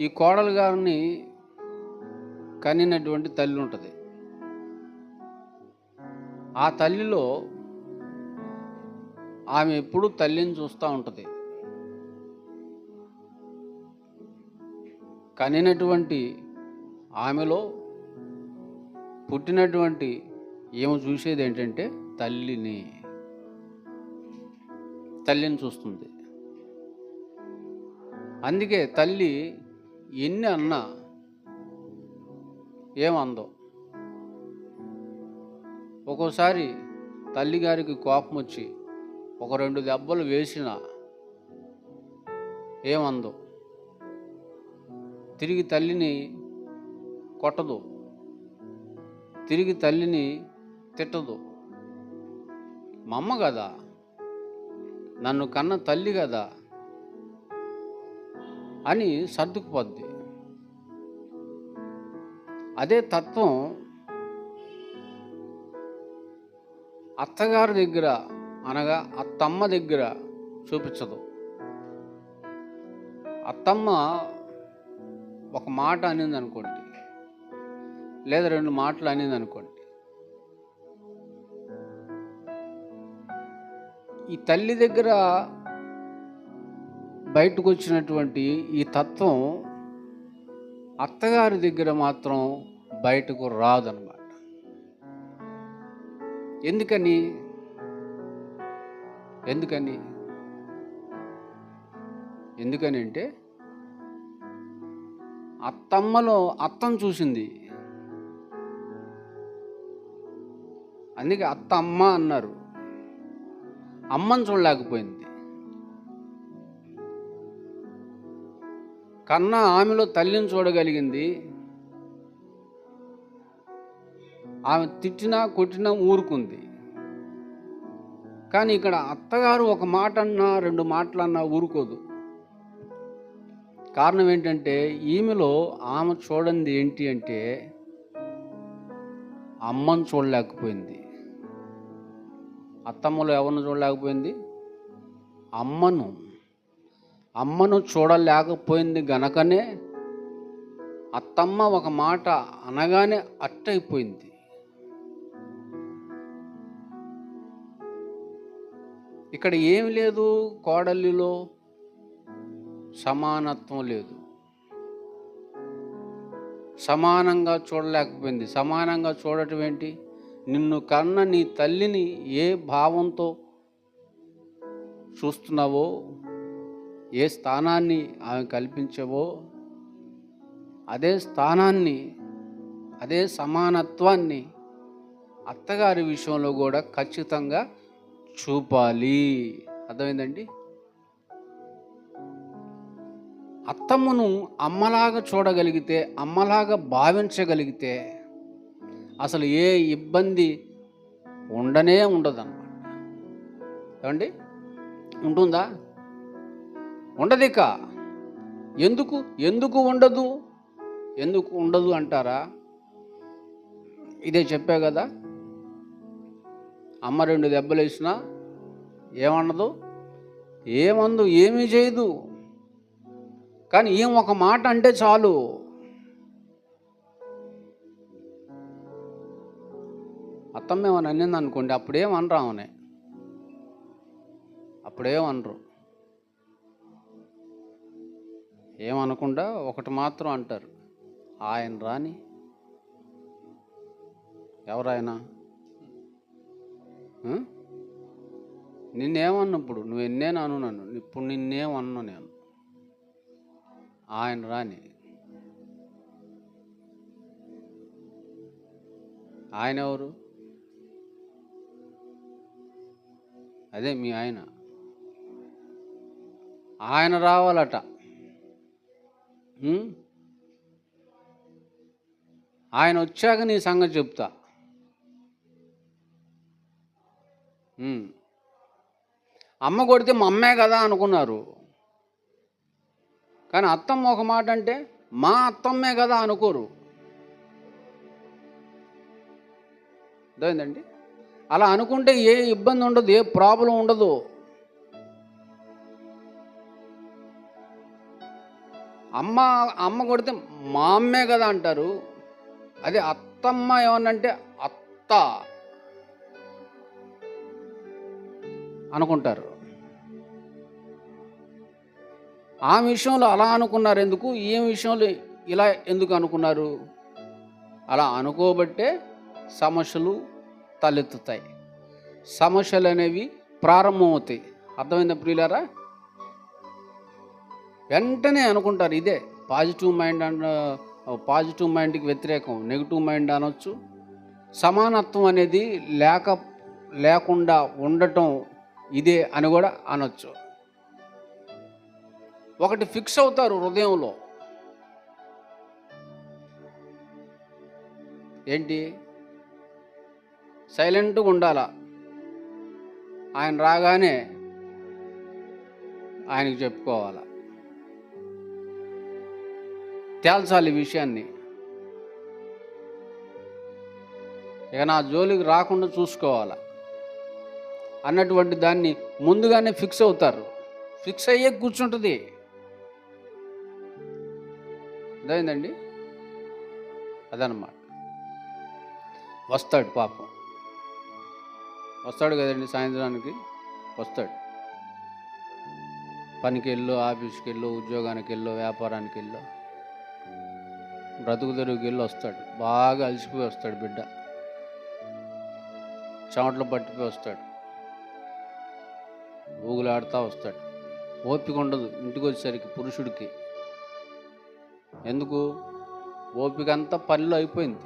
ఈ కోడలు గారిని కనినటువంటి తల్లి ఉంటుంది. ఆ తల్లిలో ఆమె ఎప్పుడూ తల్లిని చూస్తూ ఉంటుంది. కనినటువంటి ఆమెలో పుట్టినటువంటి ఏమో చూసేది ఏంటంటే తల్లిని తల్లిని చూస్తుంది. అందుకే తల్లి ఎన్ని అన్నా ఏమందో. ఒక్కోసారి తల్లిగారికి కోపం వచ్చి ఒక రెండు దెబ్బలు వేసిన ఏమందో. తిరిగి తల్లిని కొట్టదు. తిరిగి తల్లిని తిట్టదు. మా అమ్మ కదా నన్ను కన్న తల్లి కదా అని సర్దుకుపోద్ది. అదే తత్వం అత్తగారి దగ్గర అనగా అత్తమ్మ దగ్గర చూపించదు. అత్తమ్మ ఒక మాట అనింది అనుకోండి లేదా రెండు మాటలు అనింది అనుకోండి ఈ తల్లి దగ్గర బయటకు వచ్చినటువంటి ఈ తత్వం అత్తగారి దగ్గర మాత్రం బయటకు రాదనమాట ఎందుకని? ఎందుకని? ఎందుకని అంటే అత్తమ్మలో అత్తం చూసింది. అందుకే అత్త అమ్మ అన్నారు. అమ్మని చూడలేకపోయింది. కన్నా ఆమెలో తల్లిని చూడగలిగింది. ఆమె తిట్టినా కొట్టినా ఊరుకుంది. కానీ ఇక్కడ అత్తగారు ఒక మాట అన్నా రెండు మాటలు అన్నా ఊరుకోదు. కారణం ఏంటంటే ఈమెలో ఆమె చూడండి ఏంటి అంటే అమ్మను చూడలేకపోయింది. అత్తమ్మలో ఎవరిని చూడలేకపోయింది? అమ్మను. అమ్మను చూడలేకపోయింది గనకనే అత్తమ్మ ఒక మాట అనగానే అట్టయిపోయింది. ఇక్కడ ఏమి లేదు కోడలిలో సమానత్వం లేదు. సమానంగా చూడలేకపోయింది. సమానంగా చూడటం ఏంటి? నిన్ను కన్న నీ తల్లిని ఏ భావంతో చూస్తున్నావో ఏ స్థానాన్ని ఆమె కల్పించవో అదే స్థానాన్ని అదే సమానత్వాన్ని అత్తగారి విషయంలో కూడా ఖచ్చితంగా చూపాలి. అర్థమైందండి? అత్తమ్మను అమ్మలాగా చూడగలిగితే అమ్మలాగా భావించగలిగితే అసలు ఏ ఇబ్బంది ఉండనే ఉండదు అనమాట ఏమండి? ఉంటుందా? ఉండదిక. ఎందుకు? ఎందుకు ఉండదు? ఎందుకు ఉండదు అంటారా? ఇదే చెప్పా కదా. అమ్మ రెండు దెబ్బలు వేసినా ఏమన్నదు ఏమందు? ఏమీ చేయదు. కానీ ఏం ఒక మాట అంటే చాలు. అత్తమ్మ ఏమని అనింది అనుకోండి అప్పుడేం అనరు. ఏమనకుండా ఒకటి మాత్రం అంటారు. ఆయన రాని ఎవరాయన? నిన్నేమన్నప్పుడు నువ్వు ఎన్నేను అను నన్ను ఇప్పుడు నిన్నేమన్నా నేను. ఆయన రాని. ఆయన ఎవరు? అదే మీ ఆయన. ఆయన రావాలట. ఆయన వచ్చాక నీ సంగతి చెప్తా. అమ్మ కొడితే మా అమ్మే కదా అనుకున్నారు. కానీ అత్తమ్మ ఒక మాట అంటే మా అత్తమ్మే కదా అనుకోరు. అర్థమైందండి? అలా అనుకుంటే ఏ ఇబ్బంది ఉండదు ఏ ప్రాబ్లం ఉండదు. అమ్మ అమ్మ కొడితే మా అమ్మే కదా అంటారు. అదే అత్తమ్మ ఏమన్నంటే అత్త అనుకుంటారు. ఆ విషయంలో అలా అనుకున్నారు ఎందుకు ఈ విషయంలో ఇలా ఎందుకు అనుకున్నారు? అలా అనుకోబట్టే సమస్యలు తలెత్తుతాయి. సమస్యలు అనేవి ప్రారంభమవుతాయి. అర్థమైందా ప్రియులారా? వెంటనే అనుకుంటారు ఇదే. పాజిటివ్ మైండ్ అండ్ పాజిటివ్ మైండ్కి వ్యతిరేకం నెగిటివ్ మైండ్ అనొచ్చు. సమానత్వం అనేది లేక లేకుండా ఉండటం ఇదే అని కూడా అనొచ్చు. ఒకటి ఫిక్స్ అవుతారు హృదయంలో. ఏంటి? సైలెంట్గా ఉండాలా? ఆయన రాగానే ఆయనకి చెప్పుకోవాలా? తేల్చాలి విషయాన్ని. ఇక నా జోలికి రాకుండా చూసుకోవాలా. అన్నటువంటి దాన్ని ముందుగానే ఫిక్స్ అవుతారు. ఫిక్స్ అయ్యే కూర్చుంటుంది. అదైందండి అదనమాట వస్తాడు పాపం. వస్తాడు కదండి సాయంత్రానికి? వస్తాడు. పనికి వెళ్ళు ఆఫీస్కి వెళ్ళో ఉద్యోగానికి వెళ్ళో వ్యాపారానికి వెళ్ళో బ్రతుకు తిరుగుకెళ్ళి వస్తాడు. బాగా అలసిపోయి వస్తాడు బిడ్డ. చెమటలు పట్టిపోయి వస్తాడు. ఊగులాడుతూ వస్తాడు. ఓపిక ఉండదు ఇంటికి వచ్చేసరికి పురుషుడికి. ఎందుకు? ఓపిక అంతా పనిలో అయిపోయింది.